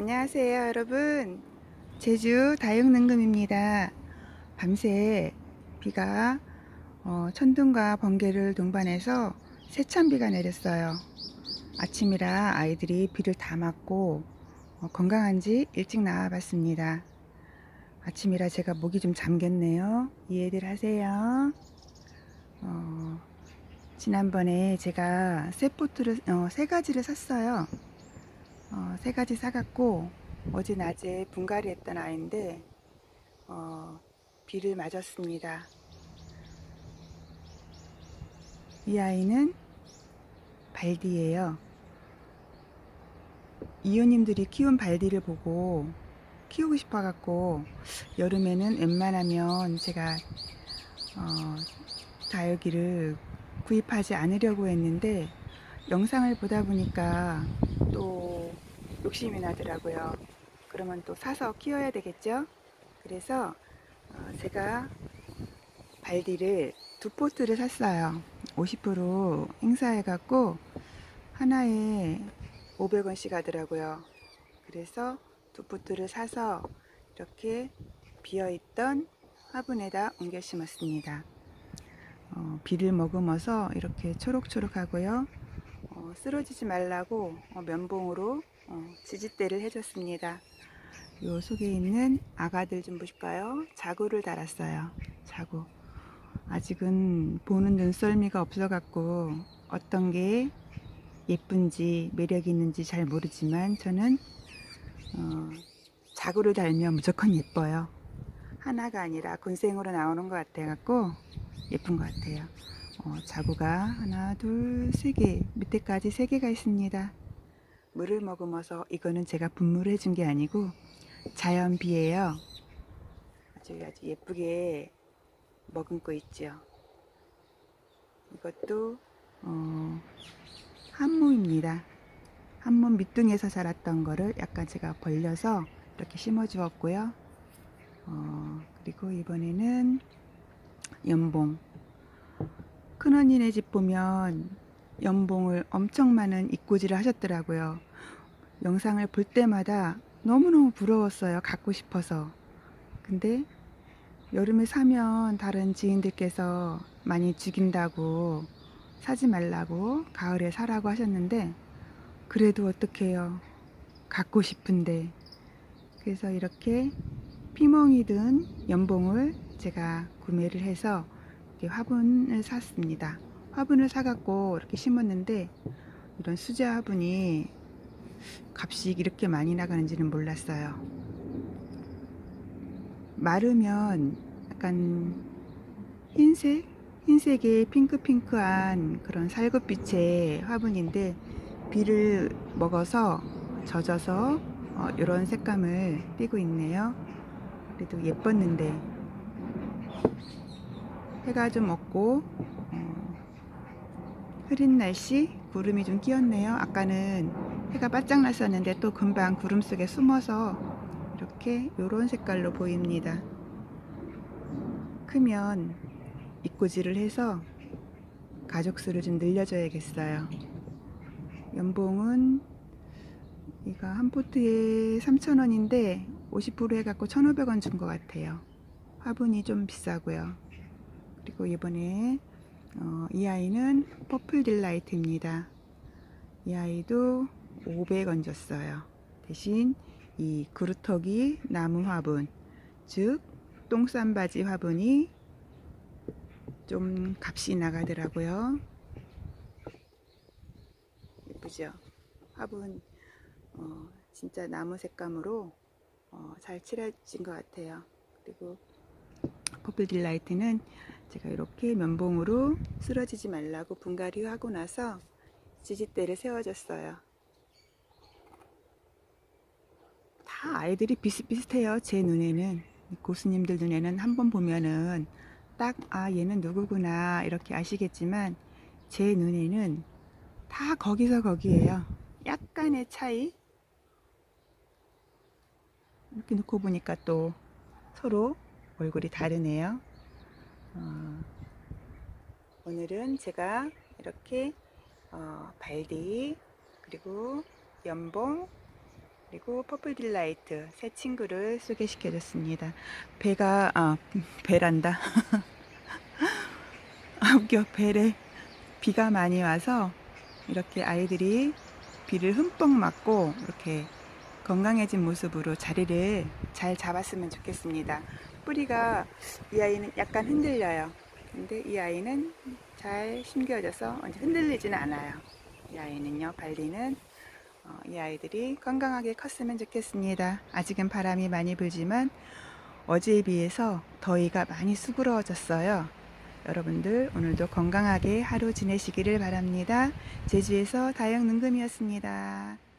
안녕하세요 여러분. 제주 다육능금입니다. 밤새 비가 어, 천둥과 번개를 동반해서 세찬비가 내렸어요. 아침이라 아이들이 비를 다 맞고 어, 건강한지 일찍 나와 봤습니다. 아침이라 제가 목이 좀 잠겼네요. 이해들 하세요. 어, 지난번에 제가 세 포트를 어, 세 가지를 샀어요 어, 세 가지 사갖고 어제 낮에 분갈이 했던 아이인데 어, 비를 맞았습니다. 이 아이는 발디예요. 이호님들이 키운 발디를 보고 키우고 싶어갖고 여름에는 웬만하면 제가 어, 다육이를 구입하지 않으려고 했는데 영상을 보다 보니까 또 욕심이 나더라고요. 그러면 또 사서 키워야 되겠죠? 그래서 어, 제가 발디를 두 포트를 샀어요. 50% 행사해갖고 하나에 500원씩 하더라고요. 그래서 두 포트를 사서 이렇게 비어있던 화분에다 옮겨 심었습니다. 어, 비를 머금어서 이렇게 초록초록하고요. 어, 쓰러지지 말라고 어, 면봉으로 어, 지지대를 해줬습니다. 요 속에 있는 아가들 좀 보실까요? 자구를 달았어요. 자구. 아직은 보는 눈썰미가 없어갖고 어떤 게 예쁜지 매력 있는지 잘 모르지만 저는 어, 자구를 달면 무조건 예뻐요. 하나가 아니라 군생으로 나오는 것 같아갖고 예쁜 것 같아요. 어, 자구가 하나, 둘, 세 개, 밑에까지 세 개가 있습니다. 물을 머금어서 이거는 제가 분무를 해준 게 아니고 자연비예요. 아주 아주 예쁘게 머금고 있죠. 이것도 어, 한몸입니다. 한몸 밑둥에서 자랐던 거를 약간 제가 벌려서 이렇게 심어 주었고요. 어, 그리고 이번에는 연봉. 큰언니네 집 보면 연봉을 엄청 많은 입고지를 하셨더라고요. 영상을 볼 때마다 너무너무 부러웠어요. 갖고 싶어서. 근데 여름에 사면 다른 지인들께서 많이 죽인다고 사지 말라고 가을에 사라고 하셨는데 그래도 어떡해요. 갖고 싶은데. 그래서 이렇게 피멍이 든 연봉을 제가 구매를 해서 화분을 샀습니다. 화분을 사갖고 이렇게 심었는데 이런 수제 화분이 값이 이렇게 많이 나가는지는 몰랐어요. 마르면 약간 흰색, 흰색의 핑크핑크한 그런 살구빛의 화분인데 비를 먹어서 젖어서 어, 이런 색감을 띠고 있네요. 그래도 예뻤는데 해가 좀 없고 어, 흐린 날씨 구름이 좀 끼었네요. 아까는 해가 바짝 났었는데 또 금방 구름 속에 숨어서 이렇게 이런 색깔로 보입니다. 크면 입고지를 해서 가족 수를 좀 늘려줘야겠어요. 연봉은 이거 한 포트에 3,000원인데 50% 해갖고 1,500원 준 것 같아요. 화분이 좀 비싸고요. 그리고 이번에 어, 이 아이는 퍼플 딜라이트입니다. 이 아이도 500원 줬어요. 대신 이 그루터기 나무 화분, 즉 똥싼바지 화분이 좀 값이 나가더라고요. 예쁘죠? 화분 어, 진짜 나무 색감으로 어, 잘 칠해진 것 같아요. 그리고 퍼플 딜라이트는 제가 이렇게 면봉으로 쓰러지지 말라고 분갈이 하고 나서 지지대를 세워줬어요. 다 아이들이 비슷비슷해요. 제 눈에는. 고수님들 눈에는 한번 보면은 딱, 아, 얘는 누구구나, 이렇게 아시겠지만, 제 눈에는 다 거기서 거기에요. 약간의 차이. 이렇게 놓고 보니까 또 서로 얼굴이 다르네요. 어, 오늘은 제가 이렇게 어, 발디 그리고 연봉 그리고 퍼플 딜라이트 새 친구를 소개시켜 줬습니다. 배가 아 배란다. 아 웃겨 배래 비가 많이 와서 이렇게 아이들이 비를 흠뻑 맞고 이렇게 건강해진 모습으로 자리를 잘 잡았으면 좋겠습니다. 뿌리가 이 아이는 약간 흔들려요. 근데 이 아이는 잘 심겨져서 이제 흔들리지는 않아요. 이 아이는요, 발리는 어, 이 아이들이 건강하게 컸으면 좋겠습니다. 아직은 바람이 많이 불지만 어제에 비해서 더위가 많이 수그러워졌어요. 여러분들 오늘도 건강하게 하루 지내시기를 바랍니다. 제주에서 다영 능금이었습니다.